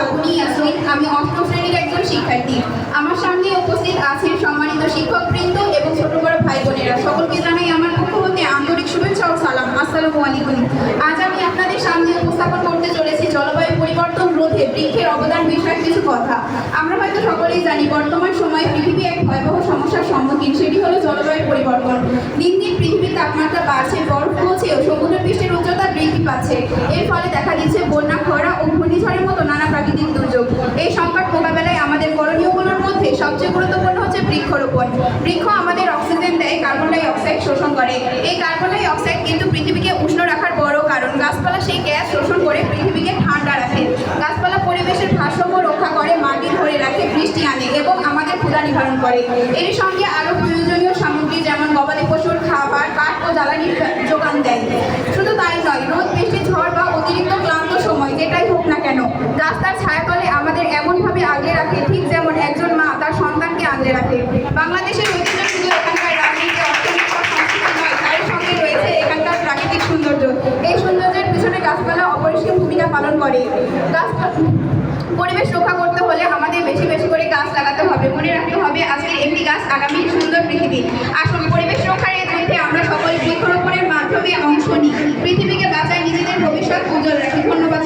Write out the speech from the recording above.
ফাল্গুনী ইয়াসমিন আমি অষ্টম শ্রেণির একজন শিক্ষার্থী। আমার সামনে উপস্থিত আছেন সম্মানিত শিক্ষকবৃন্দ এবং ছোট বড় ভাই বোনেরা। সকলকে জানাই আমার পক্ষ হতে আন্তরিক শুভেচ্ছা ও সালাম। আসসালামু আলাইকুম। আজ আমি আপনাদের সামনে উপস্থাপন করতে চলেছি জলবায়ু পরিবর্তন রোধে বৃক্ষের অবদান বিষয়ে কিছু কথা। আমরা হয়তো সকলেই জানি, বর্তমান সময়ে পৃথিবী এক ভয়াবহ সমস্যার সম্মুখীন সেটি হলো জলবায়ু পরিবর্তন। দিন দিন পৃথিবীর তাপমাত্রা বাড়ছে, বরফ গলছে ও সমুদ্র পৃষ্ঠের উচ্চতা বৃদ্ধি পাচ্ছে। এর ফলে দেখা দিচ্ছে বন্যা সবচেয়ে গুরুত্বপূর্ণ হচ্ছে বৃক্ষরোপণ। বৃক্ষ আমাদের অক্সিজেন দেয়, কার্বন ডাই অক্সাইড শোষণ করে। এই কার্বন ডাই অক্সাইড কিন্তু পৃথিবীকে উষ্ণ রাখার বড় কারণ। গাছপালা সেই গ্যাস শোষণ করে পৃথিবীকে ঠান্ডা রাখে। গাছপালা পরিবেশের ভারসাম্য রক্ষা করে, মাটি ধরে রাখে, বৃষ্টি আনে এবং আমাদের ক্ষুধা নিবারণ করে। এর সঙ্গে আরও প্রয়োজনীয় সামগ্রী যেমন গবাদি পশুর খাবার, কাঠ ও জ্বালানির যোগান দেয়। পালন করে। গাছপালা পরিবেশ রক্ষা করতে হলে আমাদের বেশি বেশি করে গাছ লাগাতে হবে। মনে রাখতে হবে আজকের একটি গাছ আগামী সুন্দর পৃথিবী। আসুন, পরিবেশ রক্ষার এই যুদ্ধে আমরা সকল বৃক্ষরোপণের মাধ্যমে অংশ নিই। পৃথিবীকে বাঁচায় নিজেদের ভবিষ্যৎ উজ্জ্বল রাখি। ধন্যবাদ